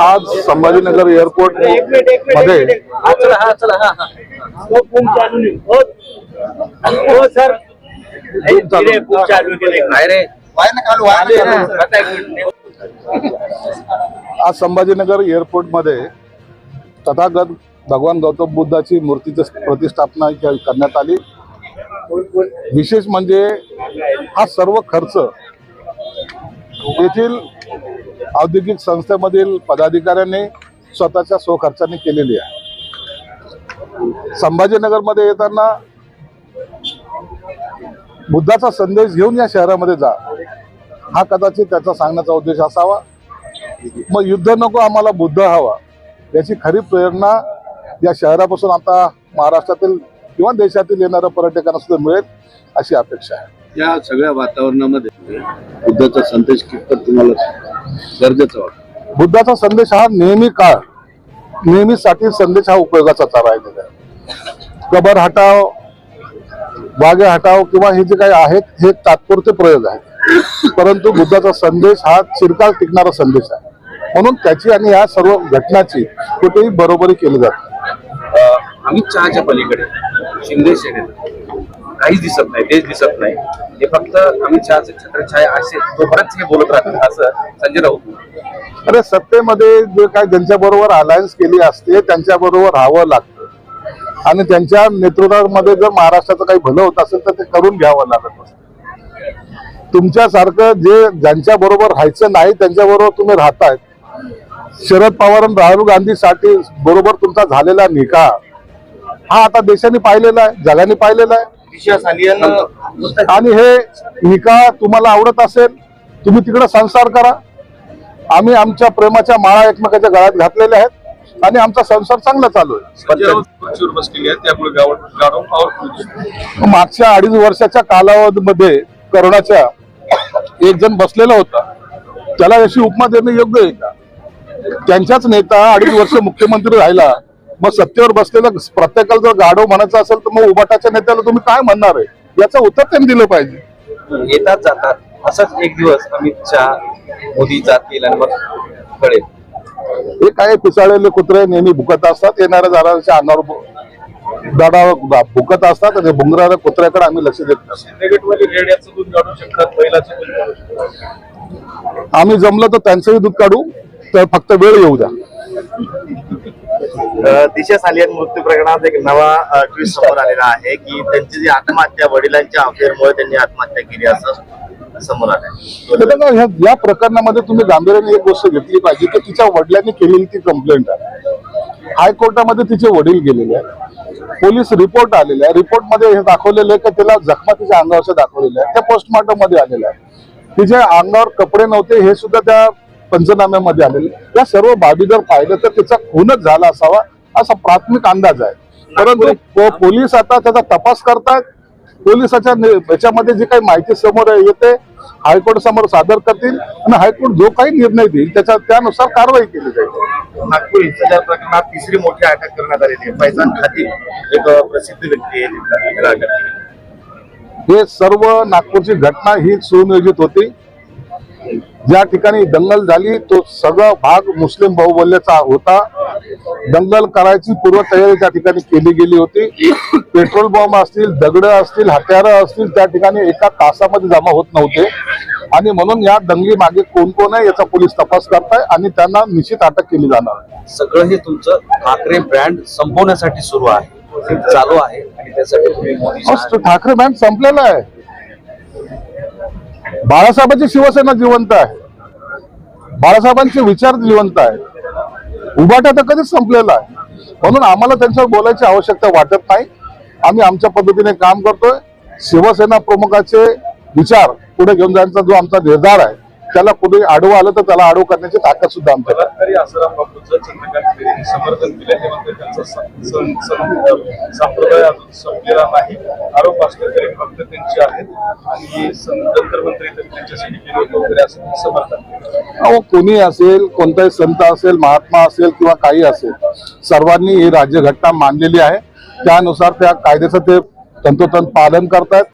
आज संभाजीनगर एअरपोर्टमध्ये. आज संभाजीनगर एअरपोर्टमध्ये तथागत भगवान गौतम बुद्धाची मूर्तीची प्रतिष्ठापना के- करण्यात आली. विशेष म्हणजे हा सर्व खर्च येथील औद्योगिक संस्थेमधील पदाधिकाऱ्यांनी स्वतःच्या स्वखर्चाने केलेली आहे. संभाजीनगरमध्ये येताना बुद्धाचा संदेश घेऊन या शहरामध्ये जा. हा कदाचित त्याचा सांगण्याचा उद्देश असावा. मग युद्ध नको आम्हाला बुद्ध हवा. याची खरी प्रेरणा या शहरापासून आता महाराष्ट्रातील किंवा देशातील येणाऱ्या पर्यटकांना सुद्धा मिळेल अशी अपेक्षा आहे. या सगळ्या वातावरणामध्ये बुद्धाचा संदेश कितपत तुम्हाला गरजेचा वाटतो. बुद्धाचा संदेश हा नेहमी काळ नेहमीसाठी संदेश हा उपयोगाचा राहिलेला आहे कबर हटाव वाघे हटाव किंवा हे जे काही आहेत हे तात्पुरते प्रयोग आहेत. परंतु बुद्धाचा संदेश हा चिरकाल टिकणारा संदेश आहे. म्हणून त्याची आणि या सर्व घटनाची कुठेही बरोबरी केली जाते अं, अमित शहाच्या पलीकडे शिंदे काहीच दिसत नाही तेच दिसत नाही. हे फक्त अमित शहाचे छत्रछाय असे तोपर्यंत हे बोलत राहतील असं संजय राऊत अरे सत्तेमध्ये जे काय त्यांच्या बरोबर अलायन्स केली असते त्यांच्या बरोबर राहावं लागतं. आणि त्यांच्या नेतृत्वामध्ये जर महाराष्ट्राचं काही भलं होत असेल तर ते करून घ्यावं लागत असतं. तुमच्यासारखं जे ज्यांच्या बरोबर राहायचं नाही त्यांच्या बरोबर तुम्ही राहतायत शरद पवार आणि राहुल गांधीसाठी बरोबर तुमचा झालेला निकाह हा आता देशाने पाहिलेला आहे जगाने पाहिलेला आहे. दिशा सालियन आणि हे निकाह तुम्हाला आवडत असेल तुम्ही तिकडे संसार करा. आम्ही आमच्या प्रेमाच्या माळा एकमेकाच्या गळ्यात घातलेल्या आहेत आणि आमचा संसार चांगला चालू आहे. मागच्या अडीच वर्षाच्या कालावधीमध्ये करोनाच्या एक जण बसलेला होता. त्याला अशी उपमा देणं योग्य आहे का? त्यांच्याच नेता अडीच वर्ष मुख्यमंत्री राहिला. मग सत्तेवर बसलेला प्रत्येकाला जर गाडव म्हणायचं असेल तर मग उबाटाच्या नेत्याला तुम्ही काय म्हणणार आहे? याचं उत्तर त्यांनी दिलं पाहिजे. येतात जातात. असाच एक दिवस अमित शहा मोदी जातील आणि मग कळेल. हे काय पिसाळलेले कुत्रे नेहमी भुकत असतात येणाऱ्या जाणाऱ्याच्या अंगावर दडावर भुकत असतात आणि भुंगराऱ्या कुत्र्याकडे आम्ही लक्ष देत आम्ही जमलं तर त्यांचंही दूध काढू तर फक्त वेळ येऊ द्या. दिशा सालियन मृत्यू प्रकरणात एक नवा ट्विस्ट समोर आलेला आहे की त्यांची जी आत्महत्या वडिलांच्या अफेअरमुळे त्यांनी आत्महत्या केली असं समोर आलंय. या प्रकरणामध्ये तुम्ही गांभीर्याने एक गोष्ट घेतली पाहिजे की तिच्या वडिलांनी केलेली ती कंप्लेंट आहे. हायकोर्टामध्ये तिचे वडील गेलेले आहेत. पोलीस रिपोर्ट आलेले आहे रिपोर्टमध्ये हे दाखवलेलं आहे की तिला जखमा तिच्या अंगावरच्या दाखवलेल्या आहेत. त्या पोस्टमॉर्टममध्ये आलेल्या आहे तिच्या अंगावर कपडे नव्हते हे सुद्धा त्या पंचनाम्यामध्ये आलेले. या सर्व बाबी जर पाहिलं तर तिचा खूनच झाला असावा असा प्राथमिक अंदाज आहे. परंतु पोलीस आता त्याचा तपास करतात पोलिसाच्या याच्यामध्ये जी काही माहिती समोर येते हायकोर्ट समोर सादर करतील आणि हायकोर्ट जो काही निर्णय देईल त्याच्या त्यानुसार कारवाई केली जाईल. नागपूर हिंसाचार प्रकरणात तिसरी मोठी अटक करण्यात आलेली आहे. फैजान खाती एक प्रसिद्ध व्यक्ती आहे. हे सर्व नागपूरची घटना ही सुनियोजित होती. ज्या ठिकाणी दंगल झाली तो सगळा भाग मुस्लिम बहुबल्यचा होता. दंगल करायची पूर्वतयारी त्या ठिकाणी केली गेली होती. पेट्रोल बॉम्ब असतील दगड असतील हत्यारं असतील त्या ठिकाणी एका तासामध्ये जमा होत नव्हते. आणि म्हणून या दंगली मागे कोण कोण आहे याचा पोलीस तपास करताय आणि त्यांना निश्चित अटक केली जाणार. सगळं हे तुमचं ठाकरे ब्रँड संपवण्यासाठी सुरू आहे चालू आहे आणि त्यासाठी ठाकरे बँड संपलेला आहे. बाळासाहेबांची शिवसेना जिवंत आहे. बाळासाहेबांचे विचार जिवंत आहे उभाटा तर कधीच संपलेला आहे. म्हणून आम्हाला त्यांच्यावर बोलायची आवश्यकता वाटत नाही. आम्ही आमच्या पद्धतीने काम करतोय. शिवसेना प्रमुखाचे विचार पुढे घेऊन जाण्याचा जो आमचा निर्धार आहे त्याला कुठे आडवं आलं तर त्याला आडवं करण्याची ताकद सुद्धा. अहो कोणी असेल कोणताही संत असेल महात्मा असेल किंवा काही असेल सर्वांनी ही राज्यघटना मानलेली आहे. त्यानुसार त्या कायद्याचं ते तंतोतंत पालन करतायत.